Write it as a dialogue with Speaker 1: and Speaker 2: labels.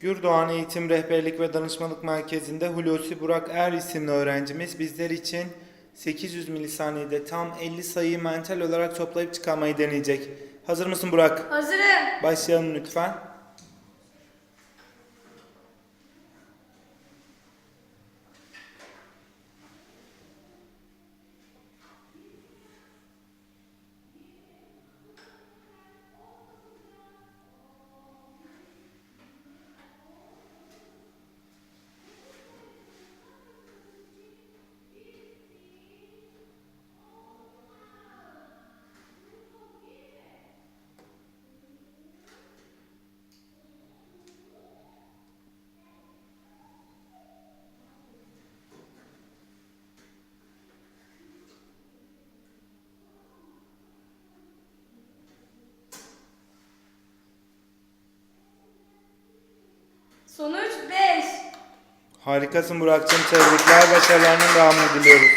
Speaker 1: Gürdoğan Eğitim Rehberlik ve Danışmanlık Merkezi'nde Hulusi Burak Er isimli öğrencimiz bizler için 800 milisaniyede tam 50 sayıyı mental olarak toplayıp çıkarmayı deneyecek. Hazır mısın Burak?
Speaker 2: Hazırım.
Speaker 1: Başlayalım lütfen.
Speaker 2: Sonuç 5.
Speaker 1: Harikasın Burak'cığım. Tebrikler. Başarılarının devamını diliyoruz.